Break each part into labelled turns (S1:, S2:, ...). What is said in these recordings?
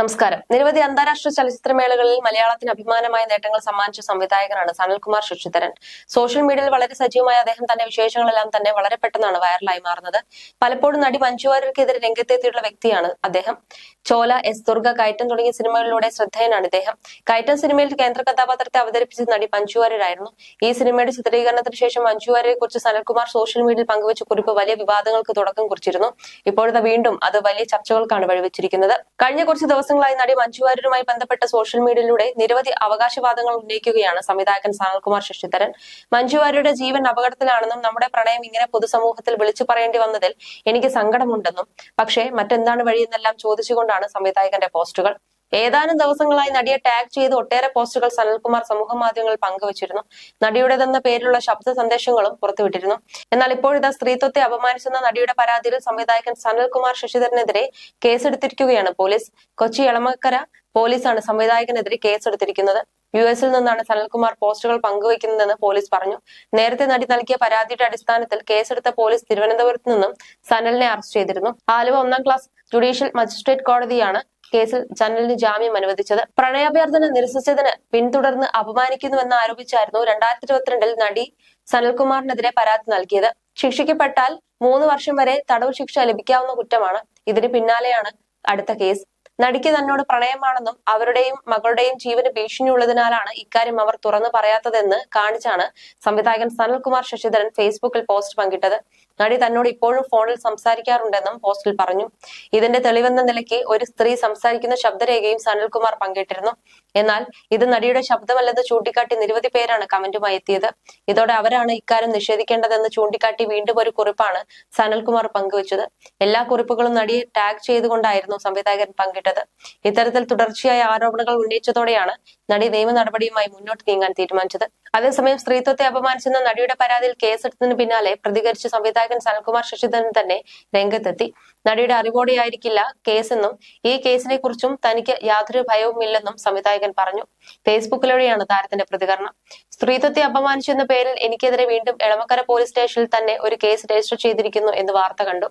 S1: നമസ്കാരം. നിരവധി അന്താരാഷ്ട്ര ചലച്ചിത്രമേളകളിൽ മലയാളത്തിന് അഭിമാനമായ നേട്ടങ്ങൾ സമ്മാനിച്ച സംവിധായകനാണ് സനൽകുമാർ ശശിധരൻ. സോഷ്യൽ മീഡിയയിൽ വളരെ സജീവമായ അദ്ദേഹം തന്റെ വിശേഷങ്ങളെല്ലാം തന്നെ വളരെ പെട്ടെന്നാണ് വൈറലായി മാറുന്നത്. പലപ്പോഴും നടി മഞ്ജു വാര്യർക്കെതിരെ രംഗത്തെത്തിയിട്ടുള്ള വ്യക്തിയാണ് അദ്ദേഹം. ചോല എസ് ദുർഗ കയറ്റം തുടങ്ങിയ സിനിമകളിലൂടെ ശ്രദ്ധേയനാണ് ഇദ്ദേഹം. കയറ്റം സിനിമയിൽ കേന്ദ്ര കഥാപാത്രത്തെ അവതരിപ്പിച്ച നടി മഞ്ജു വാര്യരായിരുന്നു. ഈ സിനിമയുടെ ചിത്രീകരണത്തിന് ശേഷം മഞ്ജു കുറിച്ച് സനൽകുമാർ സോഷ്യൽ മീഡിയയിൽ പങ്കുവച്ച കുറിപ്പ് വലിയ വിവാദങ്ങൾക്ക് തുടക്കം കുറിച്ചിരുന്നു. ഇപ്പോഴത്തെ വീണ്ടും അത് വലിയ ചർച്ചകൾക്കാണ് വഴിവെച്ചിരിക്കുന്നത്. കഴിഞ്ഞ കുറച്ച് ദിവസങ്ങളായി നടി മഞ്ജു വാര്യരുമായി ബന്ധപ്പെട്ട സോഷ്യൽ മീഡിയയിലൂടെ നിരവധി അവകാശവാദങ്ങൾ ഉന്നയിക്കുകയാണ് സംവിധായകൻ സനൽകുമാർ ശശിധരൻ. മഞ്ജു വാര്യരുടെ ജീവൻ അപകടത്തിലാണെന്നും നമ്മുടെ പ്രണയം ഇങ്ങനെ പൊതുസമൂഹത്തിൽ വിളിച്ചു പറയേണ്ടി വന്നതിൽ എനിക്ക് സങ്കടമുണ്ടെന്നും. പക്ഷേ മറ്റെന്താണ് വഴിയെന്നെല്ലാം ചോദിച്ചുകൊണ്ടാണ് സംവിധായകന്റെ പോസ്റ്റുകൾ. ഏതാനും ദിവസങ്ങളായി നടിയെ ടാഗ് ചെയ്ത് ഒട്ടേറെ പോസ്റ്റുകൾ സനൽകുമാർ സമൂഹ മാധ്യമങ്ങളിൽ പങ്കുവച്ചിരുന്നു. നടിയുടേതെന്ന പേരിലുള്ള ശബ്ദ സന്ദേശങ്ങളും പുറത്തുവിട്ടിരുന്നു. എന്നാൽ ഇപ്പോഴിതാ സ്ത്രീത്വത്തെ അപമാനിച്ചെന്ന നടിയുടെ പരാതിയിൽ സംവിധായകൻ സനൽകുമാർ ശശിധരനെതിരെ കേസെടുത്തിരിക്കുകയാണ് പോലീസ്. കൊച്ചി എളമക്കര പോലീസാണ് സംവിധായകനെതിരെ കേസെടുത്തിരിക്കുന്നത്. യു എസിൽ നിന്നാണ് സനൽകുമാർ പോസ്റ്റുകൾ പങ്കുവയ്ക്കുന്നതെന്ന് പോലീസ് പറഞ്ഞു. നേരത്തെ നടി നൽകിയ പരാതിയുടെ അടിസ്ഥാനത്തിൽ കേസെടുത്ത പോലീസ് തിരുവനന്തപുരത്ത് നിന്നും സനലിനെ അറസ്റ്റ് ചെയ്തിരുന്നു. ആലുവ ഒന്നാം ക്ലാസ് ജുഡീഷ്യൽ മജിസ്ട്രേറ്റ് കോടതിയാണ് കേസിൽ ജനലിന് ജാമ്യം അനുവദിച്ചത്. പ്രണയാഭ്യർത്ഥന നിരസിച്ചതിന് പിന്തുടർന്ന് അപമാനിക്കുന്നുവെന്ന് ആരോപിച്ചായിരുന്നു രണ്ടായിരത്തി ഇരുപത്തിരണ്ടിൽ നടി സനൽകുമാറിനെതിരെ പരാതി നൽകിയത്. ശിക്ഷിക്കപ്പെട്ടാൽ മൂന്ന് വർഷം വരെ തടവ് ശിക്ഷ ലഭിക്കാവുന്ന കുറ്റമാണ്. ഇതിന് പിന്നാലെയാണ് അടുത്ത കേസ്. നടിക്ക് തന്നോട് പ്രണയമാണെന്നും അവരുടെയും മകളുടെയും ജീവന് ഭീഷണിയുള്ളതിനാലാണ് ഇക്കാര്യം അവർ തുറന്നു പറയാത്തതെന്ന് കാണിച്ചാണ് സംവിധായകൻ സനൽകുമാർ ശശിധരൻ ഫേസ്ബുക്കിൽ പോസ്റ്റ് പങ്കിട്ടത്. നടി തന്നോട് ഇപ്പോഴും ഫോണിൽ സംസാരിക്കാറുണ്ടെന്നും പോസ്റ്റിൽ പറഞ്ഞു. ഇതിന്റെ തെളിവെന്ന നിലയ്ക്ക് ഒരു സ്ത്രീ സംസാരിക്കുന്ന ശബ്ദരേഖയും സനൽകുമാർ പങ്കിട്ടിരുന്നു. എന്നാൽ ഇത് നടിയുടെ ശബ്ദമല്ലെന്ന് ചൂണ്ടിക്കാട്ടി നിരവധി പേരാണ് കമന്റുമായി എത്തിയത്. ഇതോടെ അവരാണ് ഇക്കാര്യം നിഷേധിക്കേണ്ടതെന്ന് ചൂണ്ടിക്കാട്ടി വീണ്ടും ഒരു കുറിപ്പാണ് സനൽകുമാർ പങ്കുവച്ചത്. എല്ലാ കുറിപ്പുകളും നടിയെ ടാഗ് ചെയ്തുകൊണ്ടായിരുന്നു സംവിധായകൻ പങ്കിട്ടത്. ഇത്തരത്തിൽ തുടർച്ചയായ ആരോപണങ്ങൾ ഉന്നയിച്ചതോടെയാണ് നടി നിയമ നടപടിയുമായി മുന്നോട്ട് നീങ്ങാൻ തീരുമാനിച്ചത്. അതേസമയം സ്ത്രീത്വത്തെ അപമാനിച്ചെന്ന നടിയുടെ പരാതിയിൽ കേസെടുത്തതിന് പിന്നാലെ പ്രതികരിച്ച സംവിധായകൻ സനൽകുമാർ ശശിധരൻ തന്നെ രംഗത്തെത്തി. നടിയുടെ അറിവോടെയായിരിക്കില്ല കേസെന്നും ഈ കേസിനെ കുറിച്ചും തനിക്ക് യാതൊരു ഭയവുമില്ലെന്നും സംവിധായകൻ പറഞ്ഞു. ഫേസ്ബുക്കിലൂടെയാണ് താരത്തിന്റെ പ്രതികരണം. സ്ത്രീത്വത്തെ അപമാനിച്ചെന്ന പേരിൽ എനിക്കെതിരെ വീണ്ടും എളമക്കര പോലീസ് സ്റ്റേഷനിൽ തന്നെ ഒരു കേസ് രജിസ്റ്റർ ചെയ്തിരിക്കുന്നു എന്ന് വാർത്ത കണ്ടു.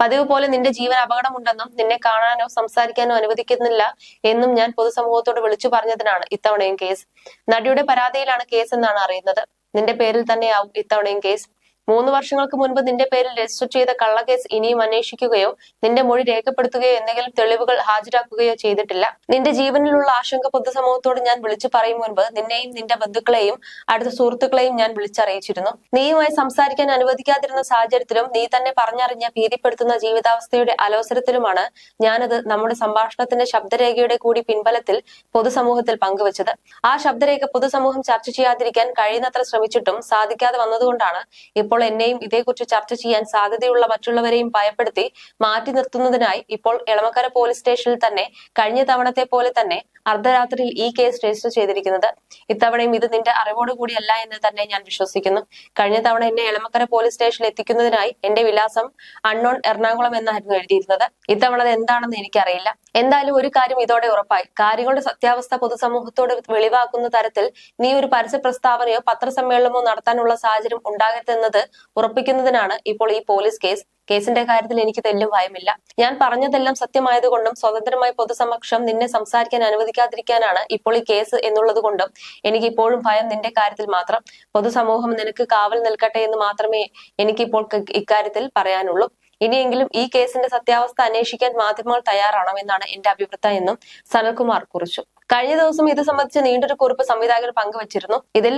S1: പതിവ് പോലെ നിന്റെ ജീവൻ അപകടമുണ്ടെന്നും നിന്നെ കാണാനോ സംസാരിക്കാനോ അനുവദിക്കുന്നില്ല എന്നും ഞാൻ പൊതുസമൂഹത്തോട് വിളിച്ചു പറഞ്ഞതിനാണ് ഇത്തവണയും കേസ്. നടിയുടെ പരാതിയിലാണ് കേസ് എന്നാണ് അറിയുന്നത്. നിന്റെ പേരിൽ തന്നെയാവും ഇത്തവണയും കേസ്. മൂന്ന് വർഷങ്ങൾക്ക് മുൻപ് നിന്റെ പേരിൽ രജിസ്റ്റർ ചെയ്ത കള്ളക്കേസ് ഇനിയും അന്വേഷിക്കുകയോ നിന്റെ മൊഴി രേഖപ്പെടുത്തുകയോ എന്തെങ്കിലും തെളിവുകൾ ഹാജരാക്കുകയോ ചെയ്തിട്ടില്ല. നിന്റെ ജീവനിലുള്ള ആശങ്ക പൊതുസമൂഹത്തോട് ഞാൻ വിളിച്ചു പറയും മുൻപ് നിന്നെയും നിന്റെ ബന്ധുക്കളെയും അടുത്ത സുഹൃത്തുക്കളെയും ഞാൻ വിളിച്ചറിയിച്ചിരുന്നു. നീയുമായി സംസാരിക്കാൻ അനുവദിക്കാതിരുന്ന സാഹചര്യത്തിലും നീ തന്നെ പറഞ്ഞറിഞ്ഞ ഭീതിപ്പെടുത്തുന്ന ജീവിതാവസ്ഥയുടെ അലോസരത്തിലുമാണ് ഞാനത് നമ്മുടെ സംഭാഷണത്തിന്റെ ശബ്ദരേഖയുടെ കൂടി പിൻബലത്തിൽ പൊതുസമൂഹത്തിൽ പങ്കുവച്ചത്. ആ ശബ്ദരേഖ പൊതുസമൂഹം ചർച്ച ചെയ്യാതിരിക്കാൻ കഴിയുന്നത്ര ശ്രമിച്ചിട്ടും സാധിക്കാതെ വന്നതുകൊണ്ടാണ് ഇപ്പോൾ എന്നെയും ഇതേക്കുറിച്ച് ചർച്ച ചെയ്യാൻ സാധ്യതയുള്ള മറ്റുള്ളവരെയും ഭയപ്പെടുത്തി മാറ്റി നിർത്തുന്നതിനായി ഇപ്പോൾ എളമക്കര പോലീസ് സ്റ്റേഷനിൽ തന്നെ കഴിഞ്ഞ തവണത്തെ പോലെ തന്നെ അർദ്ധരാത്രിയിൽ ഈ കേസ് രജിസ്റ്റർ ചെയ്തിരിക്കുന്നത്. ഇത്തവണയും ഇത് നിന്റെ അറിവോടുകൂടിയല്ല എന്ന് തന്നെ ഞാൻ വിശ്വസിക്കുന്നു. കഴിഞ്ഞ തവണ എന്നെ എളമക്കര പോലീസ് സ്റ്റേഷനിൽ എത്തിക്കുന്നതിനായി എന്റെ വിലാസം അൺനോൺ എറണാകുളം എന്നായിരുന്നു എഴുതിയിരുന്നത്. ഇത്തവണ അത് എന്താണെന്ന് എനിക്കറിയില്ല. എന്തായാലും ഒരു കാര്യം ഇതോടെ ഉറപ്പായി. കാര്യങ്ങളുടെ സത്യാവസ്ഥ പൊതുസമൂഹത്തോട് വെളിവാക്കുന്ന തരത്തിൽ നീ ഒരു പരസ്യ പ്രസ്താവനയോ പത്രസമ്മേളനമോ നടത്താനുള്ള സാഹചര്യം ഉണ്ടാകരുതെന്നത് ഉറപ്പിക്കുന്നതിനാണ് ഇപ്പോൾ ഈ പോലീസ് കേസ്. കേസിന്റെ കാര്യത്തിൽ എനിക്ക് തെല്ലും ഭയമില്ല ഞാൻ പറഞ്ഞതെല്ലാം സത്യമായതുകൊണ്ടും സ്വതന്ത്രമായി പൊതുസമക്ഷം നിന്നെ സംസാരിക്കാൻ അനുവദിക്കാതിരിക്കാനാണ് ഇപ്പോൾ ഈ കേസ് എന്നുള്ളത് കൊണ്ടും എനിക്ക് ഇപ്പോഴും ഭയം നിന്റെ കാര്യത്തിൽ മാത്രം. പൊതുസമൂഹം നിനക്ക് കാവൽ നിൽക്കട്ടെ എന്ന് മാത്രമേ എനിക്കിപ്പോൾ ഇക്കാര്യത്തിൽ പറയാനുള്ളൂ. ഇനിയെങ്കിലും ഈ കേസിന്റെ സത്യാവസ്ഥ അന്വേഷിക്കാൻ മാധ്യമങ്ങൾ തയ്യാറാണോ എന്നാണ് എന്റെ അഭിപ്രായം എന്നും സനൽകുമാർ കുറിച്ചു. കഴിഞ്ഞ ദിവസം ഇത് സംബന്ധിച്ച് നീണ്ടൊരു കുറിപ്പ് സംവിധായകർ പങ്കുവച്ചിരുന്നു. ഇതിൽ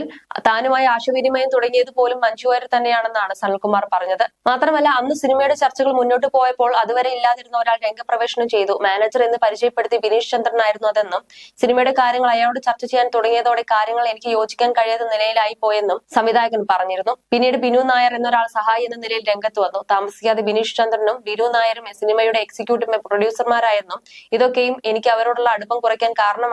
S1: താനുമായി ആശയവിനിമയം തുടങ്ങിയത് പോലും മഞ്ജു വാര്യർ തന്നെയാണെന്നാണ് സനൽകുമാർ പറഞ്ഞത്. മാത്രമല്ല അന്ന് സിനിമയുടെ ചർച്ചകൾ മുന്നോട്ട് പോയപ്പോൾ അതുവരെ ഇല്ലാതിരുന്ന ഒരാൾ രംഗപ്രവേശനം ചെയ്തു. മാനേജർ എന്ന് പരിചയപ്പെടുത്തി ബിനീഷ് ചന്ദ്രനായിരുന്നു അതെന്നും സിനിമയുടെ കാര്യങ്ങൾ അയാളോട് ചർച്ച ചെയ്യാൻ തുടങ്ങിയതോടെ കാര്യങ്ങൾ എനിക്ക് യോജിക്കാൻ കഴിയാത്ത നിലയിലായി പോയെന്നും സംവിധായകൻ പറഞ്ഞിരുന്നു. പിന്നീട് ബിനു നായർ എന്നൊരാൾ സഹായി എന്ന നിലയിൽ രംഗത്ത് വന്നു. താമസിക്കാതെ ബിനീഷ് ചന്ദ്രനും ബിനു നായരും സിനിമയുടെ എക്സിക്യൂട്ടീവ് പ്രൊഡ്യൂസർമാരായെന്നും ഇതൊക്കെയും എനിക്ക് അവരോടുള്ള അടുപ്പം കുറയ്ക്കാൻ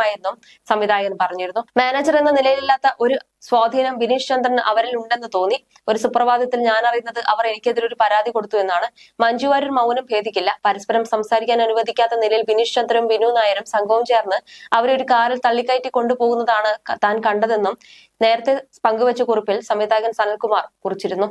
S1: കാരണമായെന്നും സംവിധായകൻ പറഞ്ഞിരുന്നു. മാനേജർ എന്ന നിലയിലില്ലാത്ത ഒരു സ്വാധീനം ബിനീഷ് ചന്ദ്രൻ അവരിൽ ഉണ്ടെന്ന് തോന്നി. ഒരു സുപ്രഭാതത്തിൽ ഞാൻ അറിയുന്നത് അവർ എനിക്കെതിരെ ഒരു പരാതി കൊടുത്തു എന്നാണ്. മഞ്ജു വാര്യർ മൗനം ഭേദിക്കില്ല. പരസ്പരം സംസാരിക്കാൻ അനുവദിക്കാത്ത നിലയിൽ ബിനീഷ് ചന്ദ്രനും ബിനു നായരും സംഘവും ചേർന്ന് അവരെ ഒരു കാറിൽ തള്ളിക്കയറ്റി കൊണ്ടുപോകുന്നതാണ് താൻ കണ്ടതെന്നും നേരത്തെ പങ്കുവച്ച കുറിപ്പിൽ സംവിധായകൻ സനൽകുമാർ കുറിച്ചിരുന്നു.